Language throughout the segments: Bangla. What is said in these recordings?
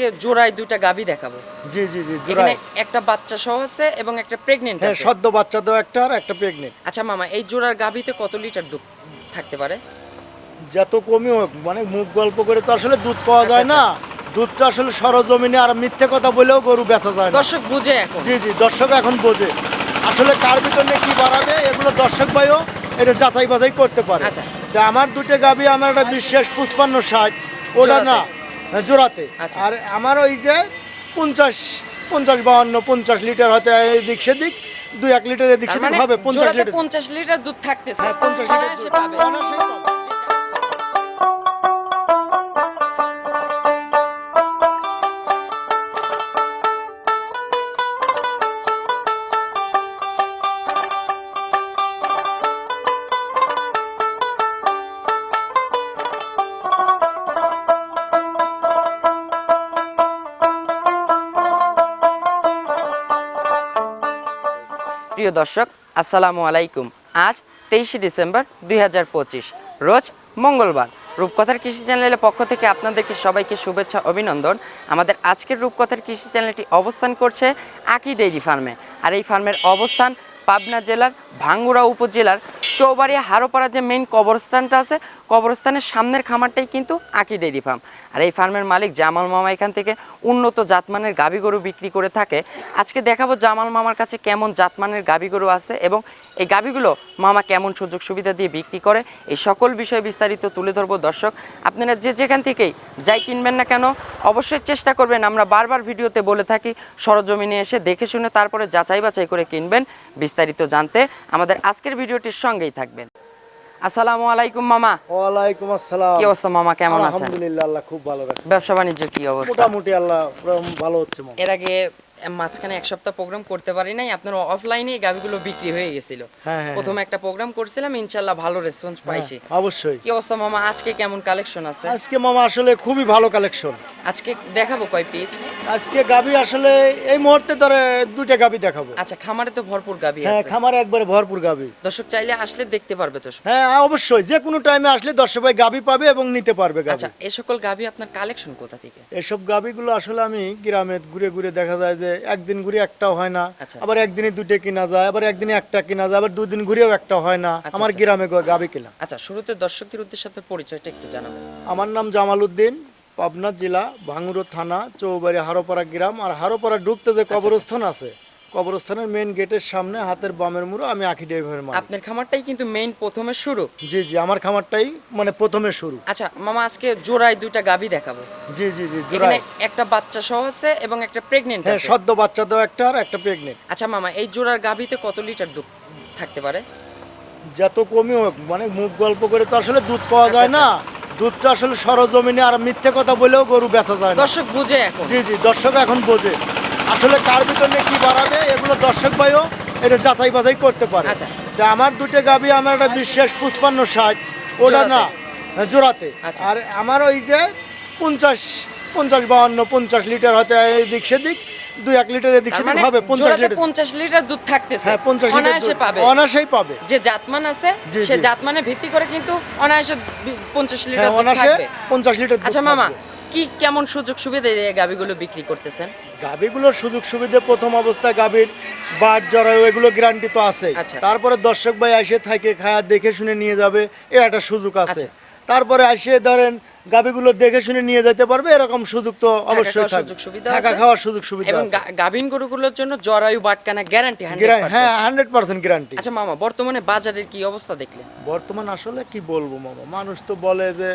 আজকে জোড়ায় দুইটা গাবি দেখাবো। জি জি জি এখানে একটা বাচ্চা সহ আছে এবং একটা প্রেগনেন্ট হ্যাঁ আছে। সদ্য বাচ্চা তো একটা আর একটা প্রেগনেন্ট আচ্ছা মামা এই জোড়ার গাবিতে কত লিটার দুধ থাকতে পারে? যত কমই হোক মানে মুখ গল্প করে তো আসলে দুধ পাওয়া যায় আচ্ছা, না দুধটা আসলে সরজমিনে আর মিথ্যে কথা বলেও গরু বেচা যায় না। দর্শক বুঝে এখন। জি জি দর্শক এখন বোঝে। আসলে কার ভিতরে কি বাড়াবে এগুলো দর্শক ভাইও এটা যাচাই বাছাই করতে পারে। আচ্ছা। তা আমার দুটো গাবি আমার একটা বিশেষ পুষ্পান্ন ষাট ওটা না। জোড়াতে। আচ্ছা। আর আমার ওই যে পঞ্চাশ পঞ্চাশ বাহান্ন পঞ্চাশ লিটার হতে এদিক সেদিক দুই এক লিটার এদিক সেদিক মানে হবে পঞ্চাশ লিটার। পঞ্চাশ লিটার দুধ থাকতে হ্যাঁ পঞ্চাশ লিটার প্রিয় দর্শক, আসসালামু আলাইকুম। আজ তেইশে ডিসেম্বর দুই হাজার পঁচিশ, রোজ মঙ্গলবার। রূপকথার কৃষি চ্যানেলের পক্ষ থেকে আপনাদেরকে সবাইকে শুভেচ্ছা, অভিনন্দন। আমাদের আজকের রূপকথার কৃষি চ্যানেলটি অবস্থান করছে আকি ডেইরি ফার্মে। আর এই ফার্মের অবস্থান পাবনা জেলার ভাঙ্গুড়া উপজেলার চৌবাড়িয়া হারোপাড়া যে মেইন কবরস্থানটা আছে, কবরস্থানের সামনের খামারটাই কিন্তু আকি ডেইরি ফার্ম আর এই ফার্মের মালিক জামাল মামা এখান থেকে উন্নত জাতমানের গাভী গরু বিক্রি করে থাকে। আজকে দেখাবো জামাল মামার কাছে কেমন জাতমানের গাভী গরু আছে এবং এই গাভীগুলো মামা কেমন সুযোগ সুবিধা দিয়ে বিক্রি করে, এই সকল বিষয় বিস্তারিত তুলে ধরবো। দর্শক, আপনারা যে যেখান থেকেই যাই কিনবেন না কেন, অবশ্যই চেষ্টা করবেন। আমরা বারবার ভিডিওতে বলে থাকি, সরজমিনে এসে দেখে শুনে তারপরে যাচাই বাছাই করে কিনবেন। বিস্তারিত জানতে আমাদের আজকের ভিডিওটির সঙ্গেই থাকবেন। আসসালামু আলাইকুম মামা। ওয়ালাইকুম আসসালাম। কি অবস্থা মামা? কেমন আছেন? আলহামদুলিল্লাহ আল্লাহ খুব ভালো আছে ব্যবসা বাণিজ্য কি অবস্থা? মোটামুটি আল্লাহ ভালো হচ্ছে মামা। এর আগে মাঝখানে এক সপ্তাহ প্রোগ্রাম করতে পারি নাই। আপনার অফলাইনে গাভিগুলো বিক্রি হয়ে গেছিল। হ্যাঁ, হ্যাঁ, প্রথমে একটা প্রোগ্রাম করছিলাম ইনশাল্লাহ ভালো রেসপন্স পাইছি। হ্যাঁ, অবশ্যই। কি অবস্থা মামা? আজকে কেমন কালেকশন আছে? আজকে মামা আসলে খুবই ভালো কালেকশন আজকে দেখাবো কয় পিস আজকে গাবি আসলে এই মুহূর্তে ধরে দুইটা গাবি দেখাবো। আচ্ছা খামারে তো ভরপুর গাভি হ্যাঁ খামারে একবারে ভরপুর গাবি। দর্শক চাইলে আসলে দেখতে পারবে তো হ্যাঁ অবশ্যই। যে কোনো টাইমে আসলে দর্শক ভাই গাবি পাবে এবং নিতে পারবে গাবি। আচ্ছা এই সকল গাভি আপনার কালেকশন কোথা থেকে? এসব গাবিগুলো আসলে আমি গ্রামে ঘুরে ঘুরে দেখা যায় যে একদিন ঘুরে একটাও হয় না। আচ্ছা। আবার একদিনে দুটো কিনা যায় আবার একদিনে একটা কিনা যায় আবার দুদিন ঘুরেও একটা হয় না। আচ্ছা, আমার আচ্ছা। গ্রামে গাবি কিনা আচ্ছা শুরুতে দর্শকদের উদ্দেশ্যে সাথে পরিচয়টা একটু জানাবেন। আমার নাম জামাল উদ্দিন পাবনা জেলা ভাঙুরো থানা চৌবাড়ি হারোপাড়া গ্রাম। আর হারোপাড়া ঢুকতে যে কবরস্থান আছে কবরস্থানের মেন গেটের সামনে হাতের বামের মুড়ো আমি আখি ডেভিনের মালিক আপনার খামারটাই কিন্তু মেইন প্রথমে শুরু? জি জি আমার খামারটাই মানে প্রথমে শুরু। আচ্ছা মামা আজকে জোড়ায় দুইটা গাভি দেখাবো। জি জি জি এখানে জোড়ায় একটা বাচ্চা সহ আছে এবং একটা প্রেগনেন্ট হ্যাঁ আছে। সদ্য বাচ্চা তো একটা আর একটা প্রেগনেন্ট আচ্ছা মামা এই জোড়ার গাভিতে কত লিটার দুধ থাকতে পারে? যত কমই হোক মানে মুখ গল্প করে তো আসলে দুধ পাওয়া আচ্ছা, যায় না। দুধটা আসলে সরজমিনে আর মিথ্যে কথা বলেও গরু বেচা যায় না। দর্শক বুঝে এখন। জি জি দর্শক এখন বোঝে। আসলে কার ভিতরে কি বাড়াবে এগুলো দর্শক ভাইও এটা যাচাই বাছাই করতে পারে। আচ্ছা। তা আমার দুটো গাবি আমার একটা বিশেষ পুষ্পান্ন ষাট ওটা না জোড়াতে। আচ্ছা। আর আমার ওই যে পঞ্চাশ পঞ্চাশ বাহান্ন পঞ্চাশ লিটার হয়তো এদিক সেদিক দুই এক লিটার এদিক সেদিক মানে হবে পঞ্চাশ লিটার। পঞ্চাশ লিটার দুধ থাকতেছে। হ্যাঁ পঞ্চাশ অনায়াসে পাবে। অনায়াসেই পাবে। যে জাতমান আছে সে। জাতমানে ভিত্তি করে কিন্তু অনায়াসে পঞ্চাশ লিটার হ্যাঁ অনায়াসে পঞ্চাশ লিটার আচ্ছা মামা। কি কেমন সুযোগ সুবিধা দিয়ে গাভিগুলো বিক্রি করতেছেন? গাভীগুলোর সুযোগ সুবিধা প্রথম অবস্থায় গাভীর বাট জরায়ু এগুলো গ্যারান্টি তো আছে আচ্ছা। তারপরে দর্শক ভাই এসে থাকে খায়া দেখে শুনে নিয়ে যাবে এর একটা সুযোগ আছে। আচ্ছা। তারপরে এসে ধরেন গাভীগুলো দেখে শুনে নিয়ে যেতে পারবে এরকম সুযোগ তো অবশ্যই থাকা। খাওয়ার সুযোগ সুবিধা এবং গাভীন গরুগুলোর জন্য জরায়ু বাটকানা গ্যারান্টি গ্যারান্টি- হ্যাঁ হান্ড্রেড পার্সেন্ট গ্যারান্টি আচ্ছা মামা বর্তমানে বাজারের কি অবস্থা দেখলেন? বর্তমান আসলে কি বলব মামা মানুষ তো বলে যে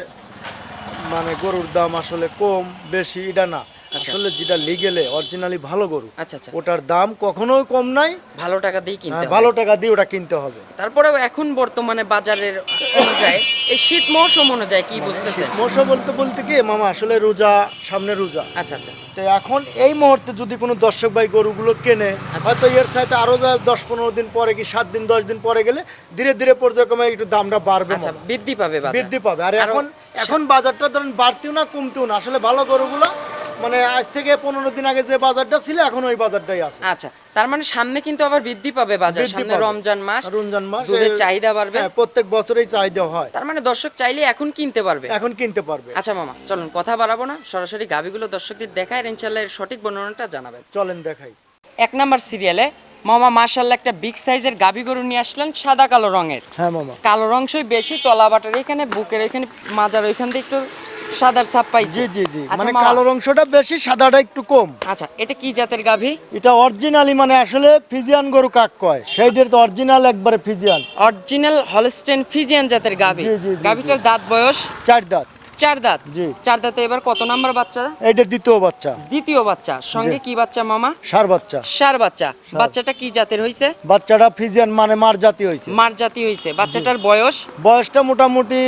মানে গরুর দাম আসলে কম বেশি এটা না। আসলে যেটা লিগেলে অরিজিনালি ভালো গরু আচ্ছা আচ্ছা। ওটার দাম কখনোই কম নাই। ভালো টাকা দিয়ে কিনতে হ্যাঁ, ভালো টাকা দিয়ে ওটা কিনতে হবে। তারপরেও এখন বর্তমানে বাজারের অনুযায়ী এই শীত মৌসুম অনুযায়ী কি বুঝতেছেন? মশা বলতে বলতে কি মামা আসলে রোজা সামনে রোজা। আচ্ছা আচ্ছা। তো এখন এই মুহূর্তে যদি কোনো দর্শক ভাই গরুগুলো কেনে আচ্ছা। হয়তো এর সাথে আরও দশ পনেরো দিন পরে কি সাত দিন দশ দিন পরে গেলে ধীরে ধীরে পর্যায়ক্রমে একটু দামটা বাড়বে আচ্ছা বৃদ্ধি পাবে বৃদ্ধি পাবে। আর এখন এখন বাজারটা ধরেন বাড়তেও না কমতেও না। আসলে ভালো গরুগুলো মানে আজ থেকে পনেরো দিন আগে যে বাজারটা ছিল এখন ওই বাজারটাই আছে। আচ্ছা তার মানে সামনে কিন্তু আবার বৃদ্ধি পাবে বাজার সামনে রমজান মাস রমজান মাস দুধের চাহিদা বাড়বে। হ্যাঁ, প্রত্যেক বছরেই চাহিদা হয়। তার মানে দর্শক চাইলে এখন কিনতে পারবে। এখন কিনতে পারবে। আচ্ছা মামা চলুন কথা বাড়াবো না সরাসরি গাবিগুলো দর্শকদের দেখায় আর ইনশাল্লাহ এর সঠিক বর্ণনাটা জানাবেন। চলেন দেখাই। এক নাম্বার সিরিয়ালে মামা মার্শাল্লাহ একটা বিগ সাইজের গাবি গরু নিয়ে আসলেন সাদা কালো রঙের। হ্যাঁ মামা। কালো অংশই বেশি তলা বাটার এখানে বুকের এখানে মাজার ওইখান দিয়ে একটু সাদার ছাপ পাইছে। জি জি জি। আচ্ছা, মানে কালোর অংশটা বেশি সাদাটা একটু কম। আচ্ছা এটা কি জাতের গাভী? এটা অরিজিনালি মানে আসলে ফিজিয়ান গরু কাক কয়। সেইটার তো অরিজিনাল একবারে ফিজিয়ান। অরিজিনাল হলস্টেন ফিজিয়ান জাতের গাভী। গাভিটার দাঁত বয়স? চার দাঁত। চার দাঁত? জি। চার দাঁতে এবার কত নাম্বার বাচ্চা? এইটা দ্বিতীয় বাচ্চা। দ্বিতীয় বাচ্চা। সঙ্গে কি বাচ্চা মামা? সার বাচ্চা। সার বাচ্চা। বাচ্চাটা কি জাতের হইছে? বাচ্চাটা ফিজিয়ান মানে মার জাতি মার জাতি হইছে। বাচ্চাটার বয়স? বয়সটা মোটামুটি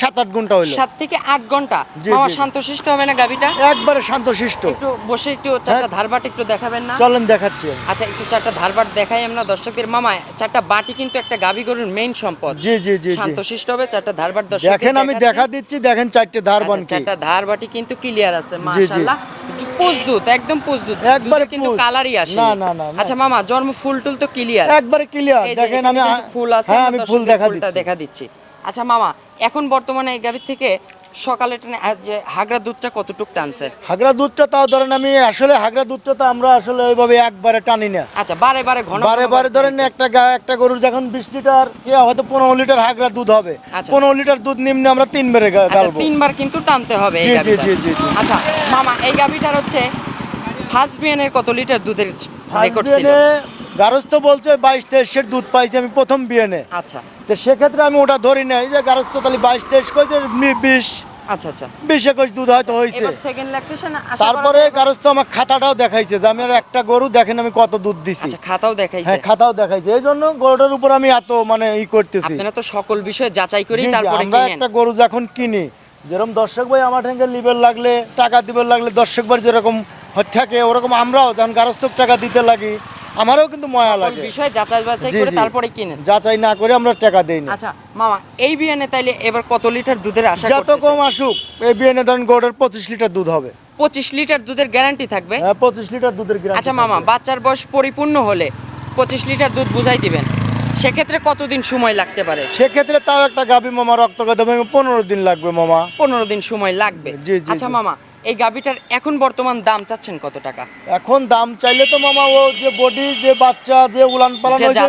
সাত আট ঘণ্টা হইল। সাত থেকে আট ঘণ্টা। মামা। শান্তশিষ্ট হবে না গাভিটা? একবারে শান্তশিষ্ট। একটু বসে একটু চারটা ধারবাট একটু দেখাবেন না? চলেন দেখাচ্ছি আচ্ছা একটু চারটা ধারবাট দেখাই আমরা দর্শকদের। মামা চারটা বাটি কিন্তু একটা গাভি গরুর মেইন সম্পদ। জি জি জি জি। শান্তশিষ্ট হবে চারটা ধারবাট দর্শক দেখেন আমি দেখা দিচ্ছি দেখেন চারটে ধারবান কি চারটা ধার বাটি কিন্তু ক্লিয়ার আছে মাশাআল্লাহ। পুজদুত একদম পুজদুত একবারে কিন্তু কালারই আসে না, না, না। আচ্ছা মামা জন্ম ফুল টুল তো ক্লিয়ার একবারে ক্লিয়ার দেখেন আমি ফুল আছে হ্যাঁ আমি ফুল দেখা দিচ্ছি। দেখা দিচ্ছি। আচ্ছা মামা এখন বর্তমানে এই গাভীর থেকে সকালে টেনে হাগরা দুধটা কতটুক টানছে? হাগরা দুধটা তাও ধরেন আমি আসলে হাগরা দুধটা তো আমরা আসলে ওইভাবে একবারে টানি না। আচ্ছা বারে বারে ঘন বারে বারে ধরেন একটা গা- একটা গরুর যখন বিশ লিটার কি হয়তো পনেরো লিটার হাগরা দুধ হবে। আচ্ছা। পনেরো লিটার দুধ নিম্নে আমরা তিন বেড়ে আচ্ছা গালবো তিনবার কিন্তু টানতে হবে জি, জি, জি, জি, জি। আচ্ছা মামা এই গাভীটার হচ্ছে ফার্স্ট বিয়ানের কত লিটার দুধের রেকর্ড ছিল? গারস্থ বলছে বাইশ তেইশের দুধ পাইছি আমি প্রথম বিয়েনে আচ্ছা। তো সেক্ষেত্রে আমি ওটা ধরি নাই যে গারস্থ তাহলে বাইশ তেইশ কইছে মি- বিশ। আচ্ছা আচ্ছা। বিশ একুশ দুধ হয়তো হয়েছে এবার সেকেন্ড ল্যাকটেশন তারপরে গারস্থ আমার খাতাটাও দেখাইছে যে আমি আর একটা গরু দেখেন আমি কত দুধ দিছি। আচ্ছা খাতাও দেখাইছে। হ্যাঁ খাতাও দেখাইছে। এই জন্য গরুটার উপর আমি এত মানে ই করতেছি। আপনারা তো সকল বিষয় যাচাই করি তারপরে আমরা একটা গরু যখন কিনি যেরকম দর্শক ভাই আমার ঠেঙ্গে লিবেল লাগলে টাকা দিবেল লাগলে দর্শক ভাই যেরকম থাকে ওরকম আমরাও যখন গারস্থক টাকা দিতে লাগি আমারও কিন্তু ময়া লাগে। বিষয় যাচাই বাছাই করে তারপরে কিনেন? যাচাই না করে আমরা টাকা দেই না। আচ্ছা মামা এই বিয়ানে তাইলে এবার কত লিটার দুধের আশা যত কম আসুক এই বিয়েনে ধরেন গরুর পঁচিশ লিটার দুধ হবে। পঁচিশ লিটার দুধের গ্যারান্টি থাকবে? হ্যাঁ পঁচিশ লিটার দুধের গ্রাম আচ্ছা মামা বাচ্চার বয়স পরিপূর্ণ হলে পঁচিশ লিটার দুধ বুঝাই দিবেন। সেক্ষেত্রে কতদিন সময় লাগতে পারে? সেক্ষেত্রে তাও একটা গাবি মামা রক্ত দেবে পনেরো দিন লাগবে মামা। পনেরো দিন সময় লাগবে। জি, জি, আচ্ছা মামা এই গাভীটার এখন বর্তমান দাম চাচ্ছেন কত টাকা? এখন দাম চাইলে তো মামা ও যে বডি যে বাচ্চা যে উলান পালান হয়েছে।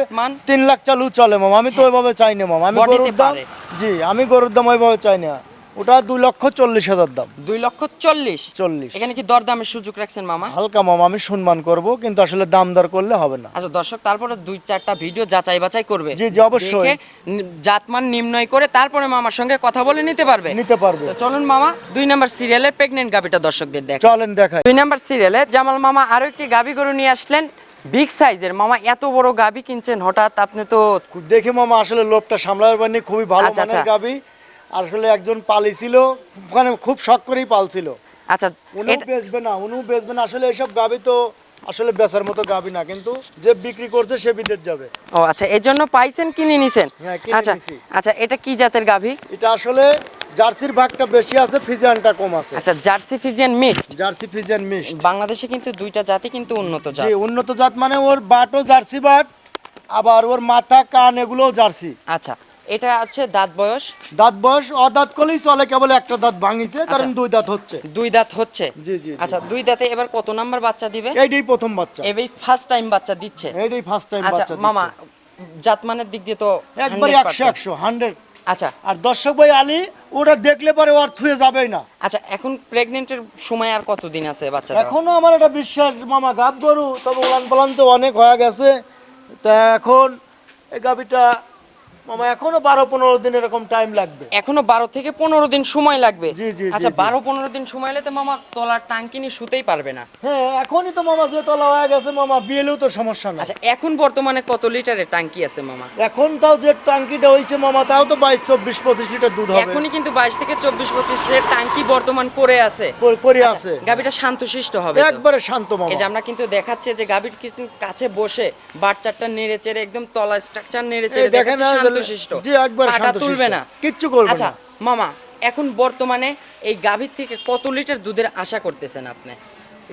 তিন লাখ চালু চলে মামা আমি তো ওইভাবে চাই না মামা আমি গরুর দাম জি আমি গরুর দাম ওইভাবে চাই না। ওটা দুই লক্ষ চল্লিশ হাজার দাম। দুই লক্ষ চল্লিশ? চল্লিশ। এখানে কি দরদামের সুযোগ রাখছেন মামা? হালকা মামা আমি সম্মান করব কিন্তু আসলে দাম দর করলে হবে না। আচ্ছা দর্শক তারপরে দুই চারটা ভিডিও যাচাই বাছাই করবে। জি, জি, অবশ্যই। জাতমান নির্ণয় করে তারপরে মামার সঙ্গে কথা বলে নিতে পারবে। নিতে পারবে। চলুন মামা দুই নাম্বার সিরিয়ালের প্রেগনেন্ট গাবিটা দর্শকদের দেখ। চলেন দেখাই। দুই নাম্বার সিরিয়ালে জামাল মামা আরও একটি গাবি গরু নিয়ে আসলেন। বিগ সাইজের। মামা এত বড় গাবি কিনছেন হঠাৎ? আপনি তো দেখে মামা আসলে লোভটা সামলাবার খুবই ভালো আচ্ছা, মানের আচ্ছা। গাবি আসলে একজন পালি ছিল মানে খুব শখ করেই পালছিল আচ্ছা উনিও বেচবে না উনিও বেচবে না। আসলে এইসব গাবি তো আসলে বেচার মতো গাবি না কিন্তু যে বিক্রি করছে সে বিদেশ যাবে। ও আচ্ছা এই জন্য পাইছেন কিনে নিছেন? হ্যাঁ, আচ্ছা আচ্ছা এটা কি জাতের গাভি? এটা আসলে জার্সির ভাগটা বেশি আছে ফিজিয়ানটা কম আছে। আচ্ছা Jersey Friesian mixed? Jersey Friesian mixed. বাংলাদেশে কিন্তু দুইটা জাতি কিন্তু উন্নত জাত। যে উন্নত জাত মানে ওর বাটও জার্সি বাট আবার ওর মাথা কান এগুলোও জার্সি। আচ্ছা এটা হচ্ছে দাঁত বয়স। দাঁত বয়স অদাঁত করলেই চলে কেবল একটা দাঁত ভাঙিছে কারণ দুই দাঁত হচ্ছে। দুই দাঁত হচ্ছে? জি, জি। আচ্ছা দুই দাঁতে এবার কত নাম্বার বাচ্চা দিবে? এইটাই প্রথম বাচ্চা। এবারে ফার্স্ট টাইম বাচ্চা দিচ্ছে। এইটাই ফার্স্ট টাইম আচ্ছা মামা। জাতমানের দিক দিয়ে তো একবারে 100% একশো একশো হান্ড্রেড আচ্ছা। আর দর্শক ভাই আলী ওটা দেখলে পরে ওর থুয়ে যাবেই না। আচ্ছা এখন প্রেগনেন্টের সময় আর কতদিন আছে বাচ্চা এখনও আমার একটা বিশ্বাস মামা গাব গরু তবে উলান পালান তো অনেক হয়ে গেছে। তা এখন এই গাবিটা মামা এখনও বারো পনেরো দিন এরকম টাইম লাগবে। এখনও বারো থেকে পনেরো দিন সময় লাগবে। জি, জি, জি, আচ্ছা বারো পনেরো দিন সময় মামা তলার শুতেই পারবে না। হ্যাঁ এখনই তো মামা যে তলা হয়ে গেছে মামা বিয়েলেও তো সমস্যা না আচ্ছা এখন বর্তমানে কত লিটারের টাঙ্কি আছে মামা? এখন তাও যে টাঙ্কিটা হয়েছে মামা তাও তো বাইশ চব্বিশ পঁচিশ লিটার দুধ হবে। এখনই কিন্তু বাইশ থেকে চব্বিশ পঁচিশের টাঙ্কি বর্তমান করে আছে। পরি- পরি আছে। গাবিটা শান্তশিষ্ট হবে একবারে শান্ত মামা। এই যে আমরা কিন্তু দেখাচ্ছে যে গাভীর কিছু কাছে বসে বাচ্চাটা নেড়ে চেড়ে একদম তলা স্ট্রাকচার নেড়ে চেড়ে দেখেন শান্তশিষ্ট জি, একবার পাটা। তুলবে না। কিচ্ছু করবে আচ্ছা মামা এখন বর্তমানে এই গাভীর থেকে কত লিটার দুধের আশা করতেছেন আপনি?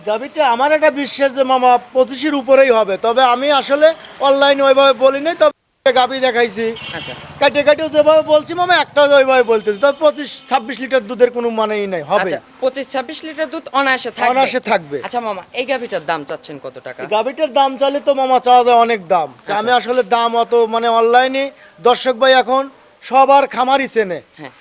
গাভীটা আমার একটা বিশ্বাস যে মামা পঁচিশের উপরেই হবে। তবে আমি আসলে অনলাইনে ওইভাবে বলিনি নাই তবে গাভি দেখাইছি। আচ্ছা। কাটে কাটেও যেভাবে বলছি মামা একটাও ওইভাবে বলতেছি। তবে পঁচিশ ছাব্বিশ লিটার দুধের কোনো মানেই নাই হবে। আচ্ছা পঁচিশ ছাব্বিশ লিটার দুধ অনায়াসে থাকবে। অনায়াসে থাকবে। আচ্ছা মামা এই দাম চাচ্ছেন কত টাকা? দাম চালে তো মামা চাওয়া যায় অনেক দাম। আমি আচ্ছা। আসলে দাম অত মানে অনলাইনে দর্শক ভাই এখন সবার খামারই চেনে। হ্যাঁ।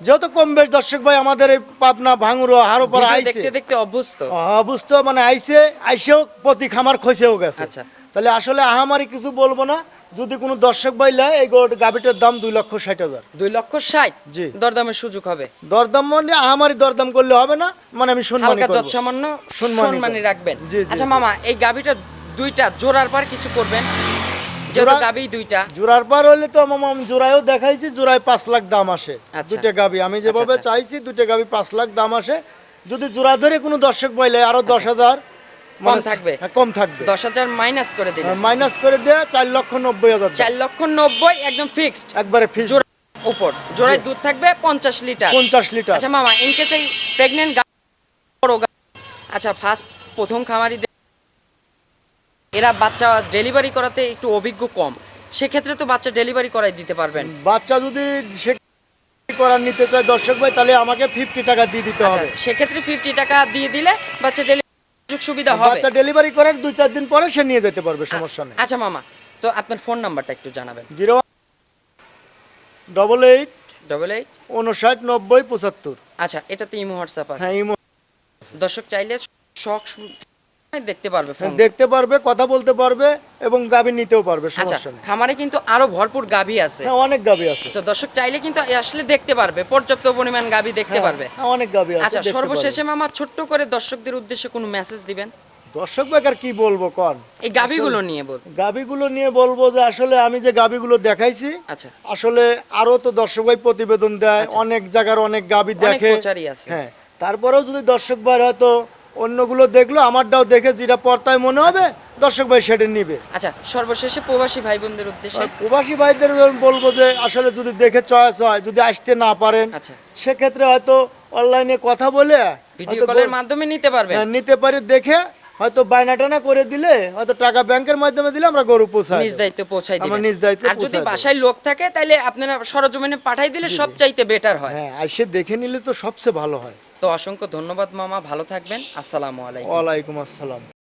যেহেতু কম বেশ দর্শক ভাই আমাদের এই পাবনা ভাঙুরো হারো পর আইছে। দেখতে দেখতে অভ্যস্ত। অবস্থা মানে আইসে আইসেও প্রতি খামার খসেও গেছে। আচ্ছা। তাহলে আসলে আহামারি কিছু বলব না যদি কোনো দর্শক ভাই এই গাভিটার দাম দুই লক্ষ ষাট হাজার। দুই লক্ষ ষাট? জি। দরদামের সুযোগ হবে? দরদাম মানে আহামারি দরদাম করলে হবে না মানে আমি সম্মানী করব। যৎসামান্য সম্মানী রাখবেন। আচ্ছা মামা এই গাভীটা দুইটা জোড়ার পর কিছু করবেন? যেহেতু জোড়া- গাভী দুইটা। জোড়ার পার হলে তো মামা আমি জোড়ায়ও দেখাইছি জোড়ায় পাঁচ লাখ দাম আসে। আচ্ছা। দুইটা আমি যেভাবে আচ্ছা। চাইছি দুইটা গাভি পাঁচ লাখ দাম আসে। যদি জোড়া ধরে কোনো দর্শক পাইলে আরও দশ হাজার কম থাকবে? হ্যাঁ, কম থাকবে। দশ হাজার মাইনাস করে দিলেন মাইনাস করে দেয়া চার লক্ষ নব্বই হাজার চার লক্ষ নব্বই একদম ফিক্সড একবারে ফিস উপর। জোড়ায় দুধ থাকবে পঞ্চাশ লিটার। পঞ্চাশ লিটার। আচ্ছা মামা ইন কেস এই প্রেগনেন্ট বড় আচ্ছা ফার্স্ট প্রথম খামারি এরা বাচ্চা ডেলিভারি করাতে একটু অভিজ্ঞ কম। সেক্ষেত্রে তো বাচ্চা ডেলিভারি করাই দিতে পারবেন। বাচ্চা যদি সে করার নিতে চায় দর্শক ভাই তাহলে আমাকে ফিফটি টাকা দিয়ে দিতে আচ্ছা হবে। সেক্ষেত্রে ফিফটি টাকা দিয়ে দিলে বাচ্চা ডেলিভারি সুযোগ সুবিধা হবে। বাচ্চা ডেলিভারি করার দুই চার দিন পরে সে নিয়ে যেতে পারবে সমস্যা নেই। আচ্ছা মামা তো আপনার ফোন নাম্বারটা একটু জানাবেন। Zero double eight double eight উনষাট নব্বই পঁচাত্তর। আচ্ছা এটাতে ইমো হোয়াটসঅ্যাপ আছে। হ্যাঁ ইমো। দর্শক চাইলে শখ দেখতে পারবে দেখতে পারবে কথা বলতে পারবে এবং গাভী নিতেও পারবে আচ্ছা সমস্যা নেই। খামারে কিন্তু আরও ভরপুর গাভী আছে। হ্যাঁ অনেক গাভী আছে। আচ্ছা দর্শক চাইলে কিন্তু আসলে দেখতে পারবে পর্যাপ্ত পরিমাণ গাভী দেখতে হ্যাঁ, পারবে। হ্যাঁ, অনেক গাভী আছে আচ্ছা সর্বশেষে মামা ছোট্ট করে দর্শকদের উদ্দেশ্যে কোনো মেসেজ দিবেন? দর্শক বেকার কি বলব কন? এই গাভীগুলো নিয়ে বল। গাভীগুলো নিয়ে বলব যে আসলে আমি যে গাভীগুলো দেখাইছি আচ্ছা। আসলে আরও তো দর্শক ভাই প্রতিবেদন দেয় অনেক জায়গার অনেক গাভী অনেক দেখে। আছে। হ্যাঁ তারপরেও যদি দর্শক ভাই হয়তো অন্যগুলো দেখল আমারটাও দেখে যেটা পর্তায় মনে হবে দর্শক ভাই সেটা নিবে। আচ্ছা সর্বশেষে প্রবাসী ভাই বোনদের উদ্দেশ্যে প্রবাসী ভাইদের বলব যে আসলে যদি দেখে চয়েস হয় যদি আসতে না পারেন আচ্ছা। সেক্ষেত্রে হয়তো অনলাইনে কথা বলে ভিডিও কলের মাধ্যমে নিতে পারবে হ্যাঁ, নিতে পারি দেখে হয়তো বায়না টানা করে দিলে হয়তো টাকা ব্যাংকের মাধ্যমে দিলে আমরা গরু পোষাই নিজ দায়িত্ব পৌঁছাই নিজ দায়িত্বে আর যদি বাসায় লোক থাকে তাহলে আপনারা সরজমিনে পাঠাই দিলে সব চাইতে বেটার হয়। হ্যাঁ এসে দেখে নিলে তো সবচেয়ে ভালো হয়। তো অসংখ্য ধন্যবাদ মামা ভালো থাকবেন। আসসালামু আলাইকুম। ওয়ালাইকুম আসসালাম।